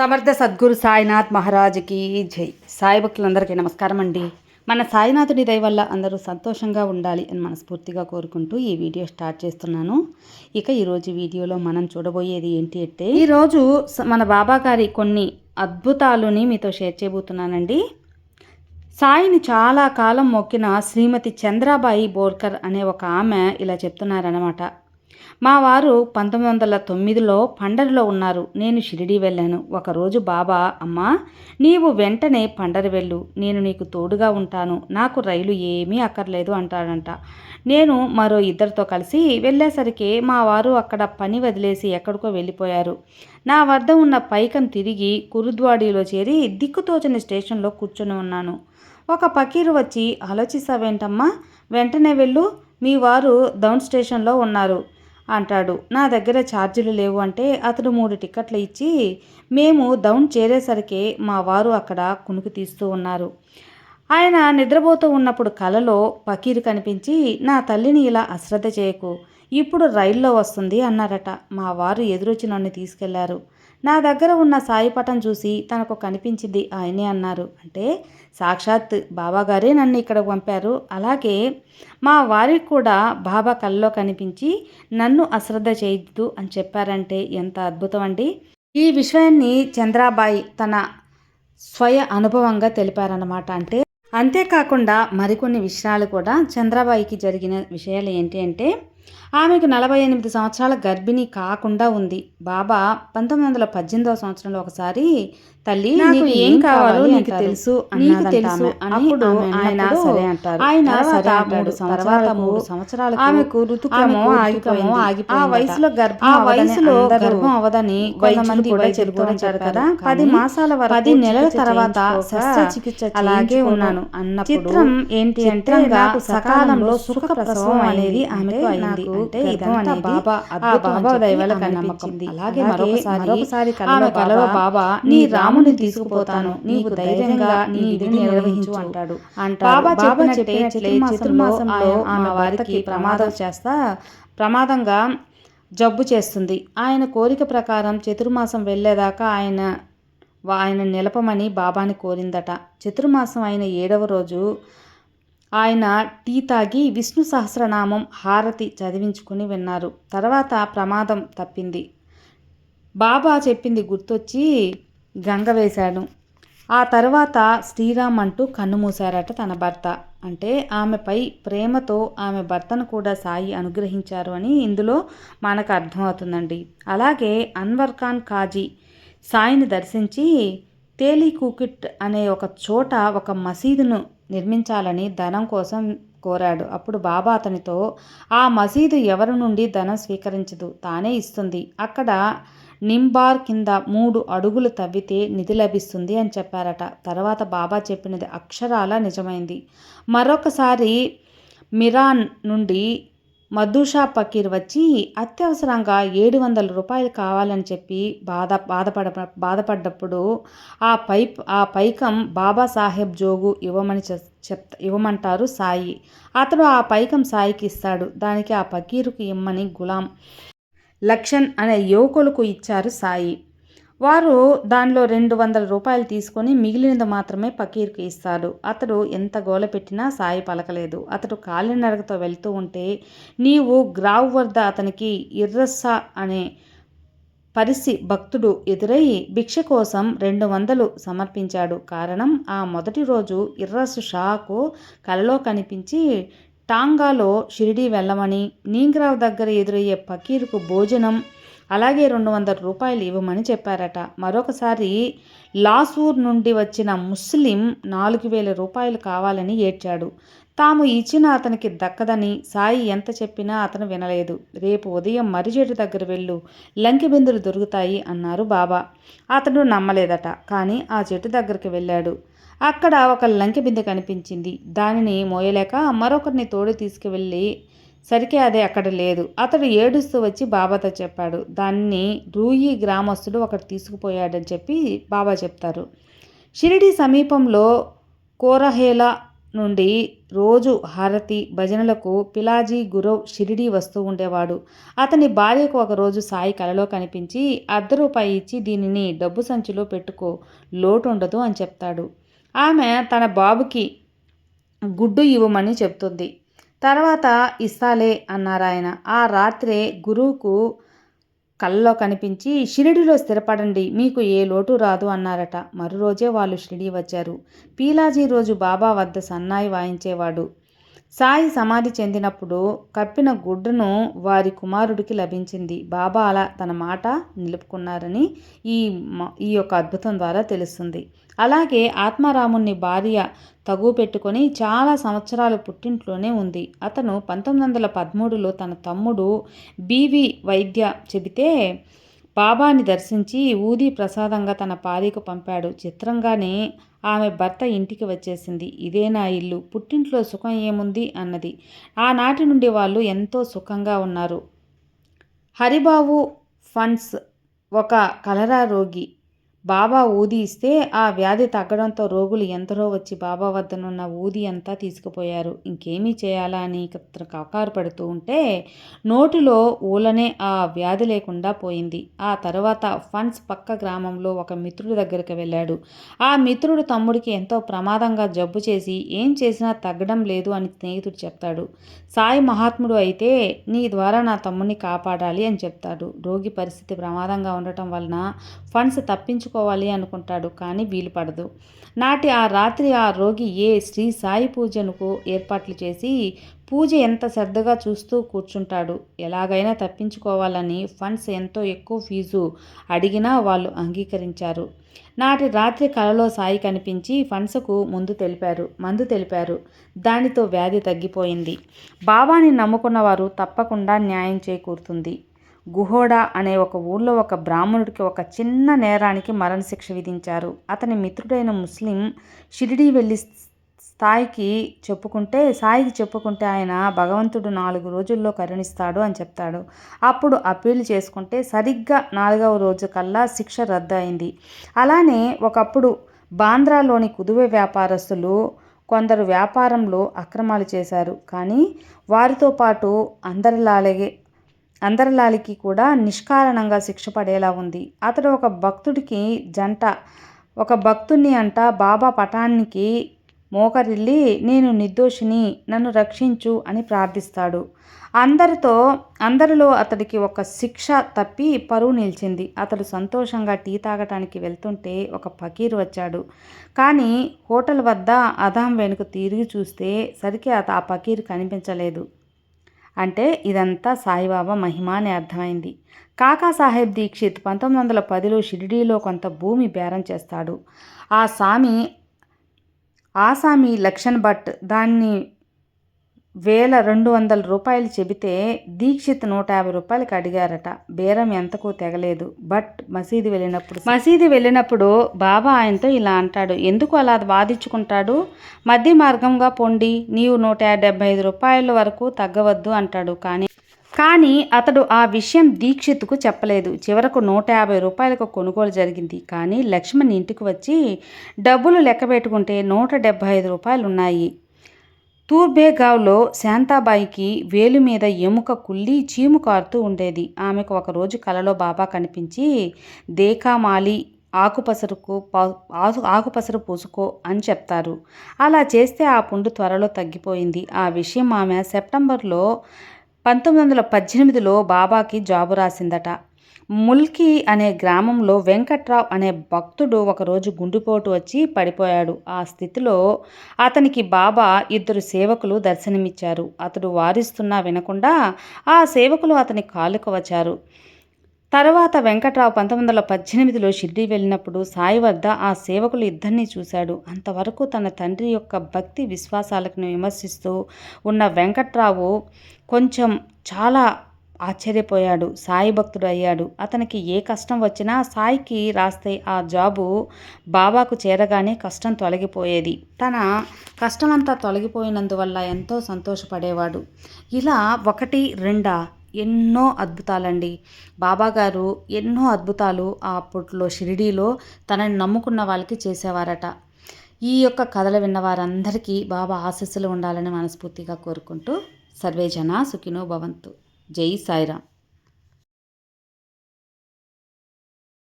సమర్థ సద్గురు సాయినాథ్ మహారాజుకి జై. సాయి భక్తులందరికీ నమస్కారం అండి. మన సాయినాథుడి దయ వల్ల అందరూ సంతోషంగా ఉండాలి అని మనస్ఫూర్తిగా కోరుకుంటూ ఈ వీడియో స్టార్ట్ చేస్తున్నాను. ఇక ఈరోజు వీడియోలో మనం చూడబోయేది ఏంటి అంటే ఈరోజు స- మన బాబా గారి కొన్ని అద్భుతాలని మీతో షేర్ చేయబోతున్నానండి. సాయిని చాలా కాలం మొక్కిన శ్రీమతి చంద్రాబాయి బోర్కర్ అనే ఒక ఆమె ఇలా చెప్తున్నారనమాట మా వారు పంతొమ్మిది వందల తొమ్మిదిలో పండరిలో ఉన్నారు. నేను షిరిడి వెళ్ళాను. ఒకరోజు బాబా అమ్మా నీవు వెంటనే పండరి వెళ్ళు. నేను నీకు తోడుగా ఉంటాను. నాకు రైలు ఏమీ అక్కర్లేదు అంటాడంట. నేను మరో ఇద్దరితో కలిసి వెళ్ళేసరికి మా వారు అక్కడ పని వదిలేసి ఎక్కడికో వెళ్ళిపోయారు. నా వద్ద ఉన్న పైకం తిరిగి కురుద్వాడీలో చేరి దిక్కుతోచని స్టేషన్లో కూర్చొని ఉన్నాను. ఒక పకీరు వచ్చి ఆలోచిస్తావేంటమ్మా? వెంటనే వెళ్ళు. మీ వారు డౌన్ స్టేషన్లో ఉన్నారు. అంటాడు. నా దగ్గర ఛార్జీలు లేవు అంటే అతడు మూడు టిక్కెట్లు ఇచ్చి మేము డౌన్ చేరేసరికి మా వారు అక్కడ కునుకు తీస్తూ ఉన్నారు. ఆయన నిద్రపోతూ ఉన్నప్పుడు కలలో పకీరు కనిపించి నా తల్లిని ఇలా అశ్రద్ధ చేయకు ఇప్పుడు రైల్లో వస్తుంది అన్నారట. మా వారు ఎదురొచ్చి నన్ను తీసుకెళ్ళారు. నా దగ్గర ఉన్న సాయిపటం చూసి తనకు కనిపించింది ఆయనే అన్నారు. అంటే సాక్షాత్ బాబాగారే నన్ను ఇక్కడ పంపారు. అలాగే మా వారికి కూడా బాబా కల్లో కనిపించి నన్ను అశ్రద్ధ చేయొద్దు అని చెప్పారంటే ఎంత అద్భుతం అండి. ఈ విషయాన్ని చంద్రాబాయి తన స్వయ అనుభవంగా తెలిపారన్నమాట. అంటే అంతేకాకుండా మరికొన్ని విషయాలు కూడా చంద్రాబాయికి జరిగిన విషయాలు ఏంటి అంటే ఆమెకు నలభై ఎనిమిది సంవత్సరాల గర్భిణి కాకుండా ఉంది. బాబా పంతొమ్మిది వందల పద్దెనిమిదవ సంవత్సరంలో ఒకసారి తల్లి నీకు ఏం కావాలో నీకు తెలుసు నీకు తెలుసు. అప్పుడు ఆయన సరే అంటారు. ఆయన సరే మూడు తర్వాత మూడు సంవత్సరాలు ఆమెకు ఋతుక్రమం ఆగిపోయింది. ఆ వయసులో గర్భం ఆ వయసులో గర్భం అవదని కొంతమంది కూడా చెబుతుంటారు కదా. పది మాసాల వరకు పది నెలల తర్వాత శస్త్రచికిత్స అలాగే ఉన్నాను అన్న చిత్రం ఏంటి అంటే నాకు సకాలంలో సుఖ ప్రసవం అనేది ఆమెకు అయింది అంటే ఇదంతా బాబా ఆ బాబా దైవాల కనిపించింది. అలాగే మరొకసారి మరొకసారి కలలో బాబా నీ రాముని తీసుకుపోతాను. నీకు ధైర్యంగా నీ విధిని నిర్వహించు అంటాడు. బాబా చెప్పినట్టే చతుర్మాసంలో ఆమె వారికి ప్రమాదం చేస్తా ప్రమాదంగా జబ్బు చేస్తుంది. ఆయన కోరిక ప్రకారం చతుర్మాసం వెళ్ళేదాకా ఆయన ఆయన నిలపమని బాబాని కోరిందట. చతుర్మాసం అయిన ఏడవ రోజు ఆయన టీ తాగి విష్ణు సహస్రనామం హారతి చదివించుకుని విన్నారు. తర్వాత ప్రమాదం తప్పింది. బాబా చెప్పింది గుర్తొచ్చి గంగ వేశాడు. ఆ తర్వాత శ్రీరామ్ అంటూ కన్ను మూశారట తన భర్త. అంటే ఆమెపై ప్రేమతో ఆమె భర్తను కూడా సాయి అనుగ్రహించారు అని ఇందులో మనకు అర్థమవుతుందండి. అలాగే అన్వర్ ఖాన్ కాజీ సాయిని దర్శించి తేలికూకిట్ అనే ఒక చోట ఒక మసీదును నిర్మించాలని ధనం కోసం కోరాడు. అప్పుడు బాబా అతనితో ఆ మసీదు ఎవరి నుండి ధనం స్వీకరించదు? తానే ఇస్తుంది. అక్కడ నింబార్ కింద మూడు అడుగులు తవ్వితే నిధి లభిస్తుంది అని చెప్పారట. తర్వాత బాబా చెప్పినది అక్షరాల నిజమైంది. మరొకసారి మిరాన్ నుండి మధుషా పకీర్ వచ్చి అత్యవసరంగా ఏడు వందల రూపాయలు కావాలని చెప్పి బాధ బాధపడ బాధపడ్డప్పుడు ఆ పైప్ ఆ పైకం బాబాసాహెబ్ జోగు ఇవ్వమని చెప్ చెప్ ఇవ్వమంటారు సాయి. అతడు ఆ పైకం సాయికి ఇస్తాడు. దానికి ఆ పకీరుకు ఇమ్మని గులాం లక్షన్ అనే యువకులకు ఇచ్చారు సాయి. వారు దానిలో రెండు వందల రూపాయలు తీసుకొని మిగిలినది మాత్రమే పకీర్కి ఇస్తాడు. అతడు ఎంత గోల పెట్టినా సాయి పలకలేదు. అతడు కాలినడకతో వెళ్తూ ఉంటే నీవు గ్రావ్ వద్ద అతనికి ఇర్రస్సా అనే పరిసి భక్తుడు ఎదురై భిక్ష కోసం రెండు వందలు సమర్పించాడు. కారణం ఆ మొదటి రోజు ఇర్రసు షాకు కలలో కనిపించి టాంగాలో షిరిడి వెళ్ళమని నీంగ్రావ్ దగ్గర ఎదురయ్యే ఫకీర్కు భోజనం అలాగే రెండు వందల రూపాయలు ఇవ్వమని చెప్పారట. మరొకసారి లాసూర్ నుండి వచ్చిన ముస్లిం నాలుగు వేల రూపాయలు కావాలని ఏడ్చాడు. తాము ఇచ్చిన అతనికి దక్కదని సాయి ఎంత చెప్పినా అతను వినలేదు. రేపు ఉదయం మర్రి చెట్టు దగ్గర వెళ్ళు లంకి బిందులు దొరుకుతాయి అన్నారు బాబా. అతడు నమ్మలేదట కానీ ఆ చెట్టు దగ్గరికి వెళ్ళాడు. అక్కడ ఒక లంకె బిందె కనిపించింది. దానిని మోయలేక మరొకరిని తోడు తీసుకువెళ్ళి సరికే అదే అక్కడ లేదు. అతడు ఏడుస్తూ వచ్చి బాబాతో చెప్పాడు. దాన్ని రూయి గ్రామస్తుడు ఒకటి తీసుకుపోయాడని చెప్పి బాబా చెప్తారు. షిరిడి సమీపంలో కోరహేలా నుండి రోజు హారతి భజనలకు పిలాజీ గురవ్ షిరిడి వస్తూ ఉండేవాడు. అతని భార్యకు ఒకరోజు సాయి కలలో కనిపించి అర్ధ రూపాయి ఇచ్చి దీనిని డబ్బు సంచిలో పెట్టుకో లోటు ఉండదు అని చెప్తాడు. ఆమె తన బాబుకి గుడ్డు ఇవ్వమని చెప్తుంది. తర్వాత ఇస్తాలే అన్నారాయన ఆ రాత్రే గురువుకు కళ్ళలో కనిపించి షిరిడిలో స్థిరపడండి మీకు ఏ లోటు రాదు అన్నారట. మరురోజే వాళ్ళు షిరిడి వచ్చారు. పీలాజీ రోజు బాబా వద్ద సన్నాయి వాయించేవాడు. సాయి సమాధి చెందినప్పుడు కప్పిన గుడ్డను వారి కుమారుడికి లభించింది. బాబా అలా తన మాట నిలుపుకున్నారని ఈ ఈ యొక్క అద్భుతం ద్వారా తెలుస్తుంది. అలాగే ఆత్మారాముని భార్య తగు పెట్టుకొని చాలా సంవత్సరాలు పుట్టింట్లోనే ఉంది. అతను పంతొమ్మిది వందల పదమూడులో తన తమ్ముడు బీవి వైద్య చెబితే బాబాని దర్శించి ఊది ప్రసాదంగా తన పారీకు పంపాడు. చిత్రంగానే ఆమె భర్త ఇంటికి వచ్చేసింది. ఇదే నా ఇల్లు? పుట్టింట్లో సుఖం ఏముంది? అన్నది. ఆనాటి నుండి వాళ్ళు ఎంతో సుఖంగా ఉన్నారు. హరిబాబు ఫండ్స్ ఒక కలరా రోగి బాబా ఊది ఇస్తే ఆ వ్యాధి తగ్గడంతో రోగులు ఎంతరో వచ్చి బాబా వద్దనున్న ఊది అంతా తీసుకుపోయారు. ఇంకేమీ చేయాలా అని కకారు పడుతూ ఉంటే నోటిలో ఊలనే ఆ వ్యాధి లేకుండా పోయింది. ఆ తర్వాత ఫండ్స్ పక్క గ్రామంలో ఒక మిత్రుడి దగ్గరికి వెళ్ళాడు. ఆ మిత్రుడు తమ్ముడికి ఎంతో ప్రమాదంగా జబ్బు చేసి ఏం చేసినా తగ్గడం లేదు అని స్నేహితుడు చెప్తాడు. సాయి మహాత్ముడు అయితే నీ ద్వారా నా తమ్ముడిని కాపాడాలి అని చెప్తాడు. రోగి పరిస్థితి ప్రమాదంగా ఉండటం వలన ఫండ్స్ తప్పించుకోవాలి అనుకుంటాడు కానీ వీలు పడదు. నాటి ఆ రాత్రి ఆ రోగి ఏ శ్రీ సాయి పూజనుకు ఏర్పాట్లు చేసి పూజ ఎంత శ్రద్ధగా చూస్తూ కూర్చుంటాడు? ఎలాగైనా తప్పించుకోవాలని ఫండ్స్ ఎంతో ఎక్కువ ఫీజు అడిగినా వాళ్ళు అంగీకరించారు. నాటి రాత్రి కలలో సాయి కనిపించి ఫండ్స్కు ముందు తెలిపారు మందు తెలిపారు. దానితో వ్యాధి తగ్గిపోయింది. బాబాని నమ్ముకున్న వారు తప్పకుండా న్యాయం చేకూరుతుంది. గుహోడా అనే ఒక ఊళ్ళో ఒక బ్రాహ్మణుడికి ఒక చిన్న నేరానికి మరణశిక్ష విధించారు. అతని మిత్రుడైన ముస్లిం షిరిడి వెళ్ళి స్థాయికి చెప్పుకుంటే సాయికి చెప్పుకుంటే ఆయన భగవంతుడు నాలుగు రోజుల్లో కరుణిస్తాడు అని చెప్తాడు. అప్పుడు అప్పీల్ చేసుకుంటే సరిగ్గా నాలుగవ రోజు కల్లా శిక్ష రద్దు అయింది అలానే ఒకప్పుడు బాంద్రాలోని కుదువే వ్యాపారస్తులు కొందరు వ్యాపారంలో అక్రమాలు చేశారు. కానీ వారితో పాటు అందరిలాగే అందరిలాలికి కూడా నిష్కారణంగా శిక్ష పడేలా ఉంది. అతడు ఒక భక్తుడికి జంట ఒక భక్తుని అంట బాబా పటానికి మోకరిల్లి నేను నిర్దోషిని నన్ను రక్షించు అని ప్రార్థిస్తాడు. అందరితో అందరిలో అతడికి ఒక శిక్ష తప్పి పరువు నిలిచింది. అతడు సంతోషంగా టీ తాగటానికి వెళ్తుంటే ఒక ఫకీర్ వచ్చాడు. కానీ హోటల్ వద్ద అదాం వెనుక తిరిగి చూస్తే సరికి ఆ ఫకీర్ కనిపించలేదు. అంటే ఇదంతా సాయిబాబా మహిమ అని అర్థమైంది. కాకాసాహెబ్ దీక్షిత్ పంతొమ్మిది వందల పదిలో షిరిడీలో కొంత భూమి బేరం చేస్తాడు. ఆ స్వామి ఆసామి లక్ష్మణ్ భట్ దాన్ని వేల రెండు వందల రూపాయలు చెబితే దీక్షిత్ నూట యాభై రూపాయలకి అడిగారట. బేరం ఎంతకు తెగలేదు. బట్ మసీదు వెళ్ళినప్పుడు మసీదు వెళ్ళినప్పుడు బాబా ఆయనతో ఇలా అంటాడు. ఎందుకు అలా వాదించుకుంటాడు? మధ్య మార్గంగా పొండి. నీవు నూట డెబ్బై ఐదు రూపాయల వరకు తగ్గవద్దు అంటాడు. కానీ కానీ అతడు ఆ విషయం దీక్షిత్కు చెప్పలేదు. చివరకు నూట యాభై రూపాయలకు కొనుగోలు జరిగింది. కానీ లక్ష్మణ్ ఇంటికి వచ్చి డబ్బులు లెక్క పెట్టుకుంటే నూట డెబ్బై ఐదు రూపాయలు ఉన్నాయి. తూర్బేగావ్లో శాంతాబాయికి వేలు మీద ఎముక కుళ్ళి చీము కారుతూ ఉండేది. ఆమెకు ఒకరోజు కలలో బాబా కనిపించి దేకామాలి ఆకుపసరుకు ఆకుపసరు పూసుకో అని చెప్తారు. అలా చేస్తే ఆ పుండు త్వరలో తగ్గిపోయింది. ఆ విషయం ఆమె సెప్టెంబర్లో పంతొమ్మిది వందల పద్దెనిమిదిలో బాబాకి జాబు రాసిందట. ముల్కి అనే గ్రామంలో వెంకట్రావు అనే భక్తుడు ఒకరోజు గుండెపోటు వచ్చి పడిపోయాడు. ఆ స్థితిలో అతనికి బాబా ఇద్దరు సేవకులు దర్శనమిచ్చారు. అతడు వారిస్తున్నా వినకుండా ఆ సేవకులు అతని కాలుకు వచ్చారు. తర్వాత వెంకట్రావు పంతొమ్మిది వందల పద్దెనిమిదిలో షిర్డీ వెళ్ళినప్పుడు సాయి వద్ద ఆ సేవకులు ఇద్దరిని చూశాడు. అంతవరకు తన తండ్రి యొక్క భక్తి విశ్వాసాలకు విమర్శిస్తూ ఉన్న వెంకట్రావు కొంచెం చాలా ఆశ్చర్యపోయాడు. సాయి భక్తుడు అయ్యాడు. అతనికి ఏ కష్టం వచ్చినా సాయికి రాస్తే ఆ జాబు బాబాకు చేరగానే కష్టం తొలగిపోయేది. తన కష్టమంతా తొలగిపోయినందువల్ల ఎంతో సంతోషపడేవాడు. ఇలా ఒకటి రెండా ఎన్నో అద్భుతాలండి. బాబాగారు ఎన్నో అద్భుతాలు అప్పట్లో షిరిడీలో తనని నమ్ముకున్న వాళ్ళకి చేసేవారట. ఈ యొక్క కథలు విన్న వారందరికీ బాబా ఆశస్సులు ఉండాలని మనస్ఫూర్తిగా కోరుకుంటూ సర్వే జన సుఖినో భవంతు. జై సాయిరామ్.